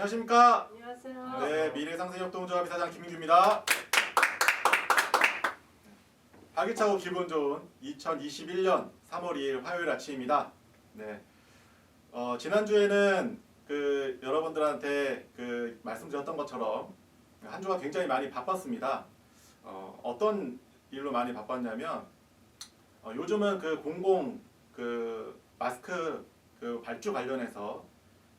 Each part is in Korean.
안녕하십니까? 안녕하세요. 네, 미래상생협동조합 이사장 김민규입니다. 활기차고 기분 좋은 2021년 3월 2일 화요일 아침입니다. 네, 어, 지난주에는 그 여러분들한테 그 말씀드렸던 것처럼 한 주가 굉장히 많이 바빴습니다. 어, 어떤 일로 많이 바빴냐면 어, 요즘은 그 공공 그 마스크 그 발주 관련해서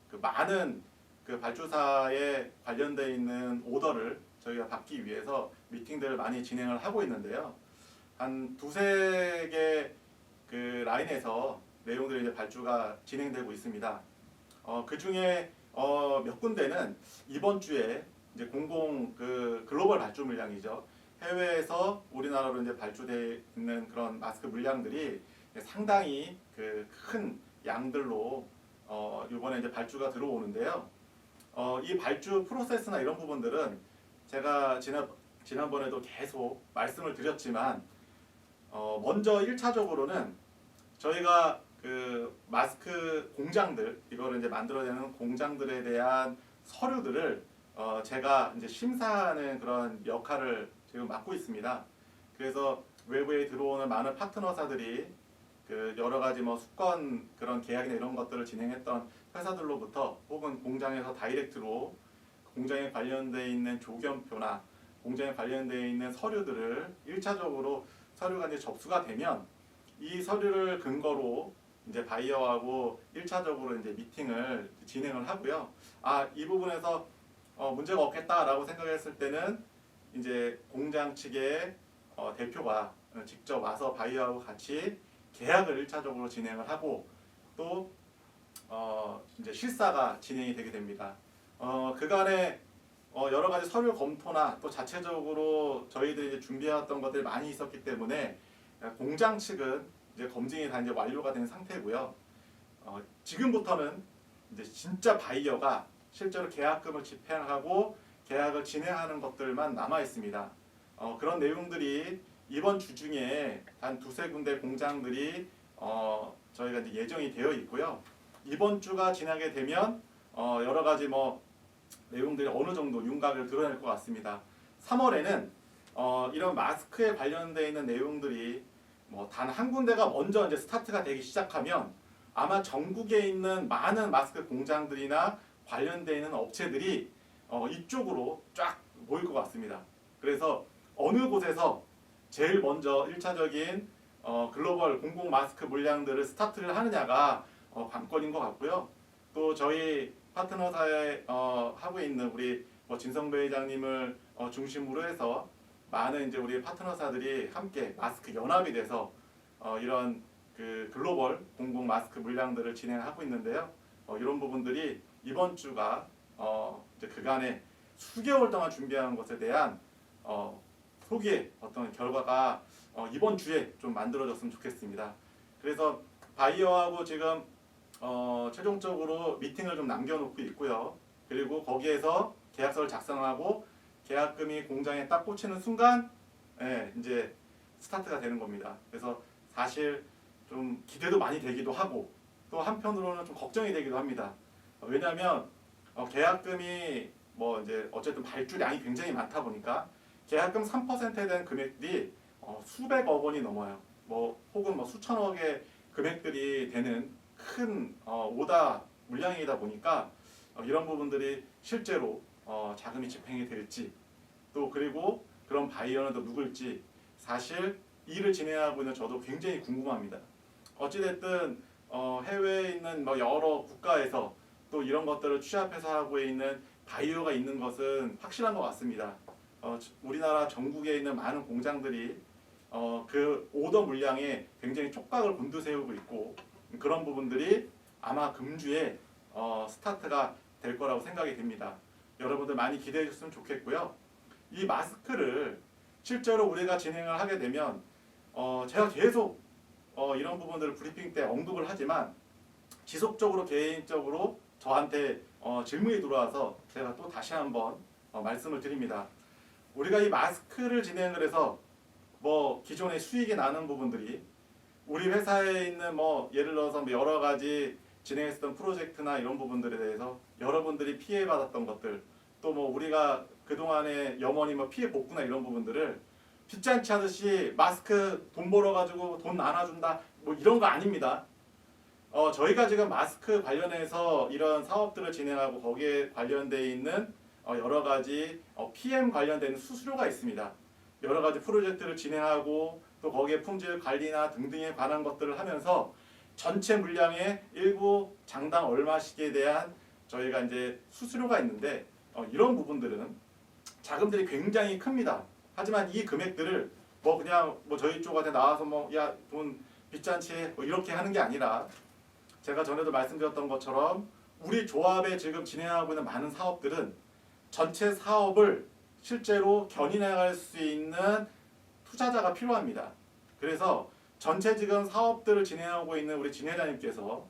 그 많은 그 발주사에 관련되어 있는 오더를 저희가 받기 위해서 미팅들을 많이 진행을 하고 있는데요. 한 두세 개 그 라인에서 내용들이 이제 발주가 진행되고 있습니다. 어, 그 중에 어, 몇 군데는 이번 주에 이제 공공 그 글로벌 발주 물량이죠. 해외에서 우리나라로 이제 발주돼 있는 그런 마스크 물량들이 상당히 그 큰 양들로 어, 이번에 이제 발주가 들어오는데요. 어, 이 발주 프로세스나 이런 부분들은 제가 지난 지난번에도 계속 말씀을 드렸지만 어, 먼저 1차적으로는 저희가 그 마스크 공장들 이거를 이제 만들어내는 공장들에 대한 서류들을 어, 제가 이제 심사하는 그런 역할을 지금 맡고 있습니다. 그래서 외부에 들어오는 많은 파트너사들이 그 여러 가지 뭐 수건 그런 계약이나 이런 것들을 진행했던 회사들로부터 혹은 공장에서 다이렉트로 공장에 관련돼 있는 조견표나 공장에 관련돼 있는 서류들을 1차적으로 서류가 이제 접수가 되면 이 서류를 근거로 이제 바이어하고 1차적으로 이제 미팅을 진행을 하고요. 아, 이 부분에서 어, 문제가 없겠다라고 생각했을 때는 이제 공장 측의 어, 대표가 직접 와서 바이어하고 같이 계약을 1차적으로 진행을 하고 또 어, 이제 실사가 진행이 되게 됩니다. 어, 그간에 어, 여러 가지 서류 검토나 또 자체적으로 저희들이 이제 준비해왔던 것들이 많이 있었기 때문에 공장 측은 이제 검증이 다 이제 완료가 된 상태고요. 어, 지금부터는 이제 진짜 바이어가 실제로 계약금을 집행하고 계약을 진행하는 것들만 남아 있습니다. 어, 그런 내용들이 이번 주 중에 한 두세 군데 공장들이 어, 저희가 이제 예정이 되어 있고요. 이번 주가 지나게 되면 어, 여러 가지 뭐 내용들이 어느 정도 윤곽을 드러낼 것 같습니다. 3월에는 어, 이런 마스크에 관련되어 있는 내용들이 뭐 단 한 군데가 먼저 이제 스타트가 되기 시작하면 아마 전국에 있는 많은 마스크 공장들이나 관련되어 있는 업체들이 어, 이쪽으로 쫙 모일 것 같습니다. 그래서 어느 곳에서 제일 먼저 1차적인 어, 글로벌 공공 마스크 물량들을 스타트를 하느냐가 어, 관건인 것 같고요. 또 저희 파트너사에 어, 하고 있는 우리 뭐 진성배 회장님을 어, 중심으로 해서 많은 이제 우리 파트너사들이 함께 마스크 연합이 돼서 어, 이런 그 글로벌 공공 마스크 물량들을 진행하고 있는데요. 어, 이런 부분들이 이번 주가 어, 이제 그간에 수개월 동안 준비한 것에 대한 어, 소개 어떤 결과가 어, 이번 주에 좀 만들어졌으면 좋겠습니다. 그래서 바이어하고 지금 어, 최종적으로 미팅을 좀 남겨놓고 있고요. 그리고 거기에서 계약서를 작성하고 계약금이 공장에 딱 꽂히는 순간 예, 이제 스타트가 되는 겁니다. 그래서 사실 좀 기대도 많이 되기도 하고 또 한편으로는 좀 걱정이 되기도 합니다. 어, 왜냐하면 어, 계약금이 뭐 이제 어쨌든 발주량이 굉장히 많다 보니까 계약금 3%에 대한 금액들이 어, 수백억 원이 넘어요. 뭐 혹은 뭐 수천억의 금액들이 되는 큰 어, 오다 물량이다 보니까 어, 이런 부분들이 실제로 어, 자금이 집행이 될지 또 그리고 그런 바이어는 또 누굴지 사실 일을 진행하고 있는 저도 굉장히 궁금합니다. 어찌됐든 어, 해외에 있는 뭐 여러 국가에서 또 이런 것들을 취합해서 하고 있는 바이어가 있는 것은 확실한 것 같습니다. 어, 우리나라 전국에 있는 많은 공장들이 어, 그 오더 물량에 굉장히 촉각을 곤두세우고 있고 그런 부분들이 아마 금주에 어, 스타트가 될 거라고 생각이 됩니다. 여러분들 많이 기대해 주셨으면 좋겠고요. 이 마스크를 실제로 우리가 진행을 하게 되면 어, 제가 계속 어, 이런 부분들을 브리핑 때 언급을 하지만 지속적으로 개인적으로 저한테 어, 질문이 들어와서 제가 또 다시 한번 어, 말씀을 드립니다. 우리가 이 마스크를 진행을 해서 뭐 기존의 수익이 나는 부분들이 우리 회사에 있는 뭐 예를 들어서 뭐 여러 가지 진행했던 프로젝트나 이런 부분들에 대해서 여러분들이 피해 받았던 것들 또 뭐 우리가 그동안에 영원히 뭐 피해 복구나 이런 부분들을 빚잔치 하듯이 마스크 돈 벌어 가지고 돈 나눠준다 뭐 이런 거 아닙니다. 어 저희가 지금 마스크 관련해서 이런 사업들을 진행하고 거기에 관련돼 있는 어, 여러 가지 어, PM 관련된 수수료가 있습니다. 여러 가지 프로젝트를 진행하고 또 거기에 품질 관리나 등등에 관한 것들을 하면서 전체 물량의 일부 장당 얼마씩에 대한 저희가 이제 수수료가 있는데 어, 이런 부분들은 자금들이 굉장히 큽니다. 하지만 이 금액들을 뭐 그냥 뭐 저희 쪽한테 나와서 뭐 야 돈 빚잔치 뭐 이렇게 하는 게 아니라 제가 전에도 말씀드렸던 것처럼 우리 조합에 지금 진행하고 있는 많은 사업들은 전체 사업을 실제로 견인해갈 수 있는 투자자가 필요합니다. 그래서 전체 지금 사업들을 진행하고 있는 우리 진 회장님께서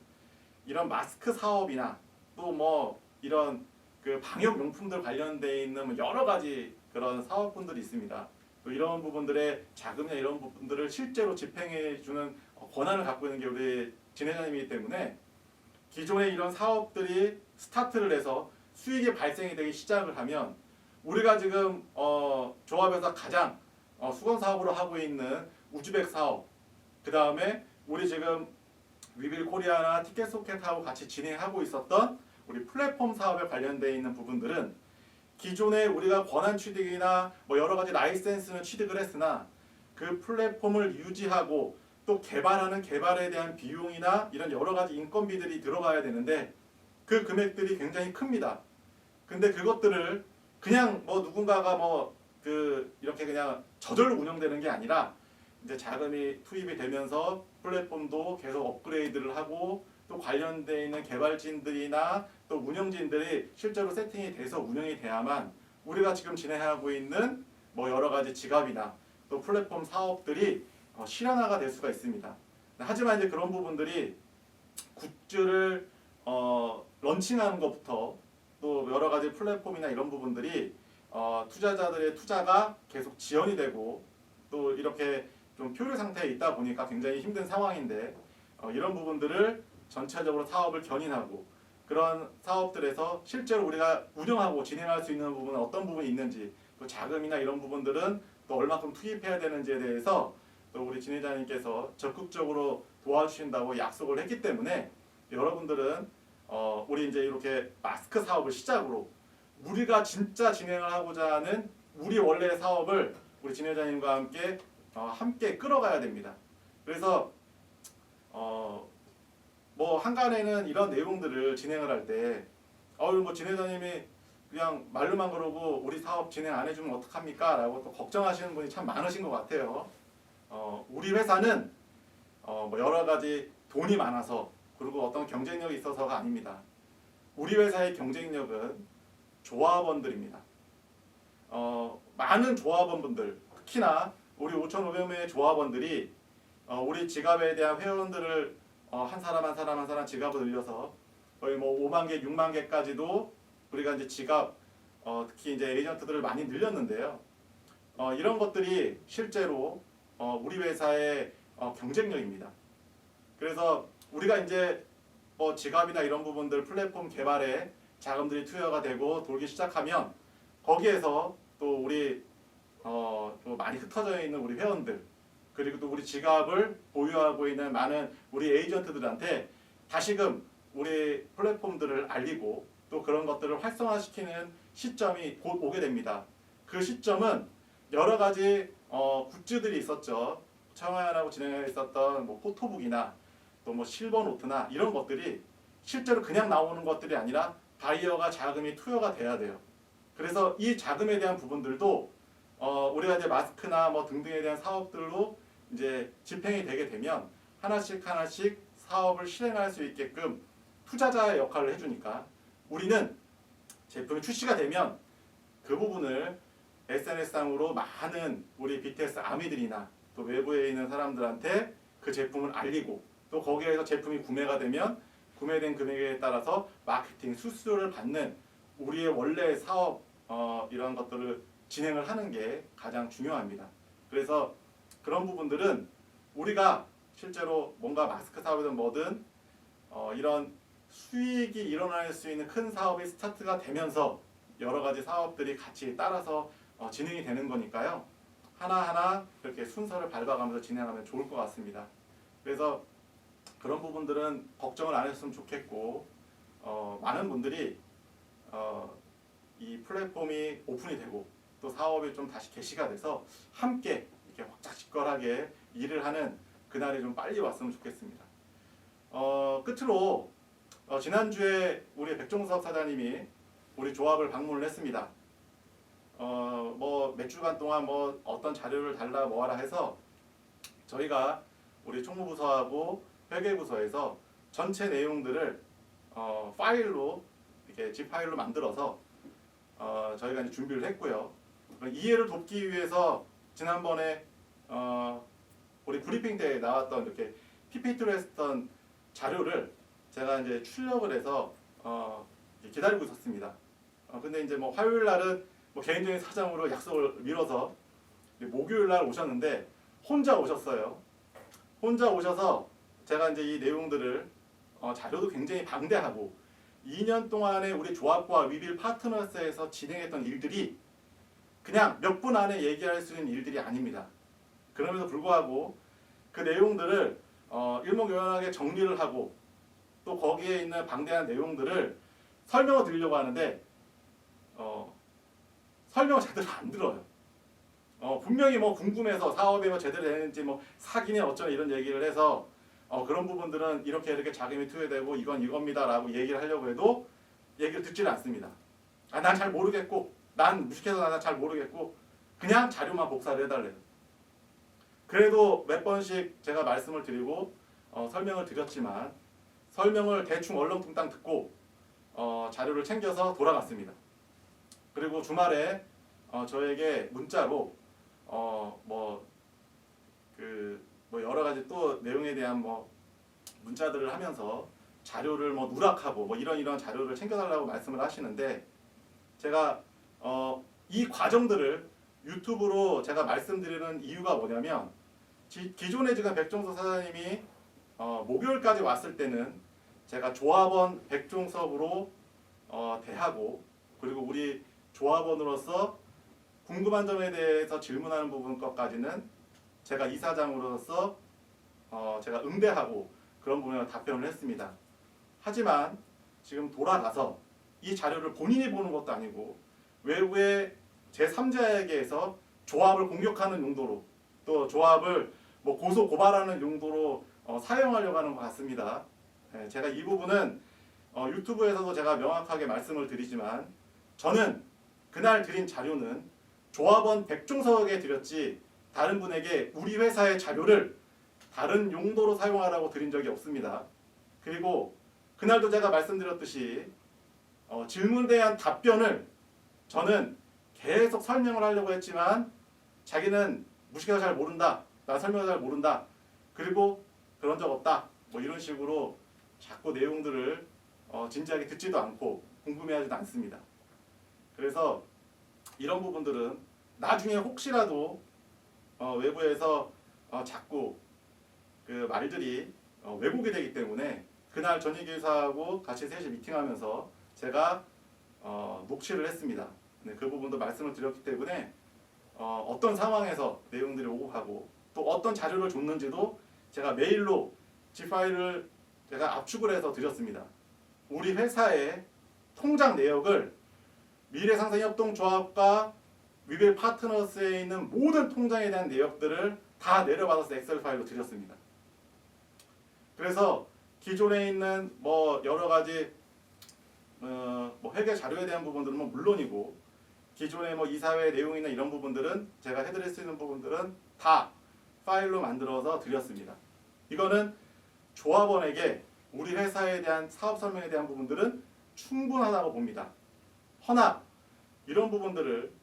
이런 마스크 사업이나 또 뭐 이런 그 방역 용품들 관련돼 있는 뭐 여러 가지 그런 사업분들이 있습니다. 또 이런 부분들의 자금이나 이런 부분들을 실제로 집행해 주는 권한을 갖고 있는 게 우리 진 회장님이기 때문에 기존의 이런 사업들이 스타트를 해서 수익이 발생이 되기 시작을 하면 우리가 지금 어, 조합에서 가장 어, 수건 사업으로 하고 있는 우즈벡 사업 그 다음에 우리 지금 위빌 코리아나 티켓 소켓하고 같이 진행하고 있었던 우리 플랫폼 사업에 관련돼 있는 부분들은 기존에 우리가 권한 취득이나 뭐 여러 가지 라이센스는 취득을 했으나 그 플랫폼을 유지하고 또 개발하는 개발에 대한 비용이나 이런 여러 가지 인건비들이 들어가야 되는데 그 금액들이 굉장히 큽니다. 근데 그것들을 그냥 뭐 누군가가 뭐 그 이렇게 그냥 저절로 운영되는 게 아니라 이제 자금이 투입이 되면서 플랫폼도 계속 업그레이드를 하고 또 관련돼 있는 개발진들이나 또 운영진들이 실제로 세팅이 돼서 운영이 돼야만 우리가 지금 진행하고 있는 뭐 여러 가지 지갑이나 또 플랫폼 사업들이 어, 실현화가 될 수가 있습니다. 하지만 이제 그런 부분들이 굿즈를 어, 런칭하는 것부터 또 여러 가지 플랫폼이나 이런 부분들이 어, 투자자들의 투자가 계속 지연이 되고 또 이렇게 좀 표류 상태에 있다 보니까 굉장히 힘든 상황인데 어, 이런 부분들을 전체적으로 사업을 견인하고 그런 사업들에서 실제로 우리가 운영하고 진행할 수 있는 부분은 어떤 부분이 있는지 또 자금이나 이런 부분들은 또 얼마큼 투입해야 되는지에 대해서 또 우리 진 회장님께서 적극적으로 도와주신다고 약속을 했기 때문에 여러분들은 어, 우리 이제 이렇게 마스크 사업을 시작으로 우리가 진짜 진행을 하고자 하는 우리 원래 사업을 우리 진 회장님과 함께 어, 함께 끌어가야 됩니다. 그래서 어, 뭐 한간에는 이런 내용들을 진행을 할때 어우 뭐 진 회장님이 그냥 말로만 그러고 우리 사업 진행 안 해주면 어떡합니까? 라고 또 걱정하시는 분이 참 많으신 것 같아요. 어, 우리 회사는 어, 뭐 여러 가지 돈이 많아서 그리고 어떤 경쟁력이 있어서가 아닙니다. 우리 회사의 경쟁력은 조합원들입니다. 어, 많은 조합원분들, 특히나 우리 5,500명의 조합원들이 어, 우리 지갑에 대한 회원들을 어, 한 사람 한 사람 한 사람 지갑을 늘려서 거의 뭐 5만 개, 6만 개까지도 우리가 이제 지갑 어, 특히 이제 에이전트들을 많이 늘렸는데요. 어, 이런 것들이 실제로 어, 우리 회사의 어, 경쟁력입니다. 그래서 우리가 이제 뭐 지갑이나 이런 부분들 플랫폼 개발에 자금들이 투여가 되고 돌기 시작하면 거기에서 또 우리 어, 또 많이 흩어져 있는 우리 회원들 그리고 또 우리 지갑을 보유하고 있는 많은 우리 에이전트들한테 다시금 우리 플랫폼들을 알리고 또 그런 것들을 활성화시키는 시점이 곧 오게 됩니다. 그 시점은 여러 가지 어, 굿즈들이 있었죠. 청하연하고 진행해 있었던 뭐 포토북이나 또 뭐 실버 노트나 이런 것들이 실제로 그냥 나오는 것들이 아니라 바이어가 자금이 투여가 돼야 돼요. 그래서 이 자금에 대한 부분들도 어, 우리가 이제 마스크나 뭐 등등에 대한 사업들로 이제 집행이 되게 되면 하나씩 하나씩 사업을 실행할 수 있게끔 투자자의 역할을 해주니까 우리는 제품이 출시가 되면 그 부분을 SNS상으로 많은 우리 BTS 아미들이나 또 외부에 있는 사람들한테 그 제품을 알리고 또 거기에서 제품이 구매가 되면 구매된 금액에 따라서 마케팅 수수료를 받는 우리의 원래 사업 어, 이런 것들을 진행을 하는 게 가장 중요합니다. 그래서 그런 부분들은 우리가 실제로 뭔가 마스크 사업이든 뭐든 어, 이런 수익이 일어날 수 있는 큰 사업이 스타트가 되면서 여러 가지 사업들이 같이 따라서 어, 진행이 되는 거니까요. 하나하나 이렇게 순서를 밟아가면서 진행하면 좋을 것 같습니다. 그래서 그런 부분들은 걱정을 안 했으면 좋겠고 어, 많은 분들이 어, 이 플랫폼이 오픈이 되고 또 사업이 좀 다시 개시가 돼서 함께 이렇게 확작직걸하게 일을 하는 그날이 좀 빨리 왔으면 좋겠습니다. 어, 끝으로 어, 지난주에 우리 백종섭 사장님이 우리 조합을 방문을 했습니다. 어, 뭐몇 주간 동안 뭐 어떤 자료를 달라 뭐하라 해서 저희가 우리 총무부서하고 회계부서에서 전체 내용들을 어, 파일로 이렇게 집 파일로 만들어서 어, 저희가 이제 준비를 했고요. 이해를 돕기 위해서 지난번에 어, 우리 브리핑 때 나왔던 이렇게 PPT로 했던 자료를 제가 이제 출력을 해서 어, 기다리고 있었습니다. 어, 근데 이제 뭐 화요일 날은 뭐 개인적인 사정으로 약속을 미뤄서 목요일 날 오셨는데 혼자 오셨어요. 혼자 오셔서 제가 이제 이 내용들을 어, 자료도 굉장히 방대하고 2년 동안에 우리 조합과 위빌 파트너스에서 진행했던 일들이 그냥 몇 분 안에 얘기할 수 있는 일들이 아닙니다. 그럼에도 불구하고 그 내용들을 어, 일목요연하게 정리를 하고 또 거기에 있는 방대한 내용들을 설명을 드리려고 하는데 어, 설명을 제대로 안 들어요. 어, 분명히 뭐 궁금해서 사업이 뭐 제대로 되는지 뭐 사기네 어쩌네 이런 얘기를 해서 어, 그런 부분들은 이렇게 이렇게 자금이 투여되고 이건 이겁니다라고 얘기를 하려고 해도 얘기를 듣지를 않습니다. 아, 난 잘 모르겠고 난 무식해서 난잘 모르겠고 그냥 자료만 복사를 해달래요. 그래도 몇 번씩 제가 말씀을 드리고 어, 설명을 드렸지만 설명을 대충 얼렁뚱땅 듣고 어, 자료를 챙겨서 돌아갔습니다. 그리고 주말에 어, 저에게 문자로 어, 뭐그 뭐 여러 가지 또 내용에 대한 뭐 문자들을 하면서 자료를 뭐 누락하고 뭐 이런 이런 자료를 챙겨달라고 말씀을 하시는데 제가 어, 이 과정들을 유튜브로 제가 말씀드리는 이유가 뭐냐면 지- 기존에 지금 백종석 사장님이 어, 목요일까지 왔을 때는 제가 조합원 백종섭으로 어, 대하고 그리고 우리 조합원으로서 궁금한 점에 대해서 질문하는 부분 것까지는 제가 이사장으로서 어, 제가 응대하고 그런 부분에 답변을 했습니다. 하지만 지금 돌아가서 이 자료를 본인이 보는 것도 아니고 외부의 제3자에게서 조합을 공격하는 용도로 또 조합을 뭐 고소 고발하는 용도로 어, 사용하려고 하는 것 같습니다. 예, 제가 이 부분은 어, 유튜브에서도 제가 명확하게 말씀을 드리지만 저는 그날 드린 자료는 조합원 백종석에게 드렸지 다른 분에게 우리 회사의 자료를 다른 용도로 사용하라고 드린 적이 없습니다. 그리고 그날도 제가 말씀드렸듯이 어, 질문에 대한 답변을 저는 계속 설명을 하려고 했지만 자기는 무식해서 잘 모른다. 나 설명을 잘 모른다. 그리고 그런 적 없다. 뭐 이런 식으로 자꾸 내용들을 어, 진지하게 듣지도 않고 궁금해하지도 않습니다. 그래서 이런 부분들은 나중에 혹시라도 어, 외부에서 어, 자꾸 그 말들이 어, 왜곡이 되기 때문에 그날 전익의사하고 같이 셋이 미팅하면서 제가 어, 녹취를 했습니다. 네, 그 부분도 말씀을 드렸기 때문에 어, 어떤 상황에서 내용들이 오고 가고 또 어떤 자료를 줬는지도 제가 메일로 G 파일을 제가 압축을 해서 드렸습니다. 우리 회사의 통장 내역을 미래상생협동조합과 위벨 파트너스에 있는 모든 통장에 대한 내역들을 다 내려받아서 엑셀 파일로 드렸습니다. 그래서 기존에 있는 뭐 여러 가지 어, 뭐 회계 자료에 대한 부분들은 뭐 물론이고 기존의 뭐 이사회 내용이나 이런 부분들은 제가 해드릴 수 있는 부분들은 다 파일로 만들어서 드렸습니다. 이거는 조합원에게 우리 회사에 대한 사업 설명에 대한 부분들은 충분하다고 봅니다. 허나 이런 부분들을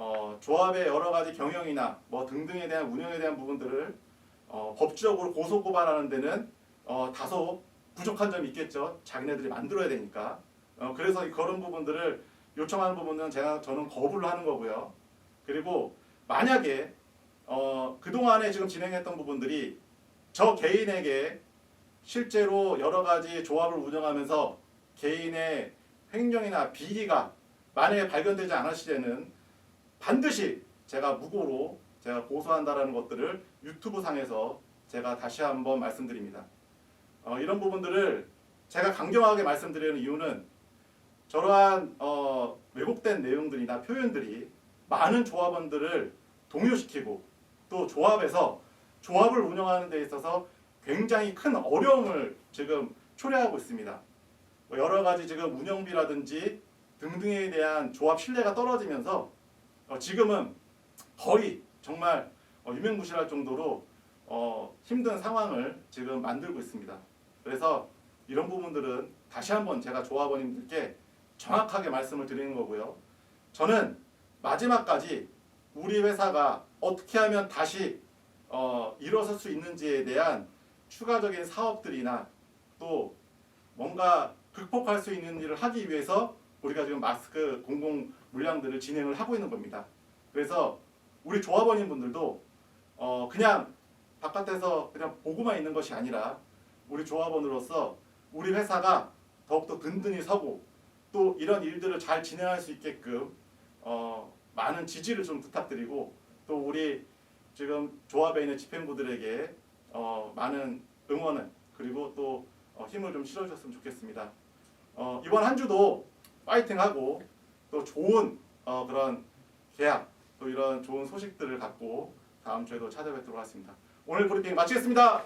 어, 조합의 여러 가지 경영이나 뭐 등등에 대한 운영에 대한 부분들을 어, 법적으로 고소 고발하는 데는 어, 다소 부족한 점이 있겠죠. 자기네들이 만들어야 되니까. 어, 그래서 그런 부분들을 요청하는 부분은 제가 저는 거부를 하는 거고요. 그리고 만약에 어, 그 동안에 지금 진행했던 부분들이 저 개인에게 실제로 여러 가지 조합을 운영하면서 개인의 횡령이나 비리가 만약에 발견되지 않았을 때는 반드시 제가 무고로 제가 고소한다라는 것들을 유튜브 상에서 제가 다시 한번 말씀드립니다. 어, 이런 부분들을 제가 강경하게 말씀드리는 이유는 저러한 어, 왜곡된 내용들이나 표현들이 많은 조합원들을 동요시키고 또 조합에서 조합을 운영하는 데 있어서 굉장히 큰 어려움을 지금 초래하고 있습니다. 뭐 여러 가지 지금 운영비라든지 등등에 대한 조합 신뢰가 떨어지면서 어, 지금은 거의 정말 어, 유명무실할 정도로 어, 힘든 상황을 지금 만들고 있습니다. 그래서 이런 부분들은 다시 한번 제가 조합원님들께 정확하게 말씀을 드리는 거고요. 저는 마지막까지 우리 회사가 어떻게 하면 다시 어, 일어설 수 있는지에 대한 추가적인 사업들이나 또 뭔가 극복할 수 있는 일을 하기 위해서 우리가 지금 마스크 공공 물량들을 진행을 하고 있는 겁니다. 그래서 우리 조합원인 분들도 어, 그냥 바깥에서 그냥 보고만 있는 것이 아니라 우리 조합원으로서 우리 회사가 더욱더 든든히 서고 또 이런 일들을 잘 진행할 수 있게끔 어, 많은 지지를 좀 부탁드리고 또 우리 지금 조합에 있는 집행부들에게 어, 많은 응원을 그리고 또 어, 힘을 좀 실어주셨으면 좋겠습니다. 어, 이번 한 주도 파이팅하고 또 좋은 어, 그런 계약 또 이런 좋은 소식들을 갖고 다음 주에도 찾아뵙도록 하겠습니다. 오늘 브리핑 마치겠습니다.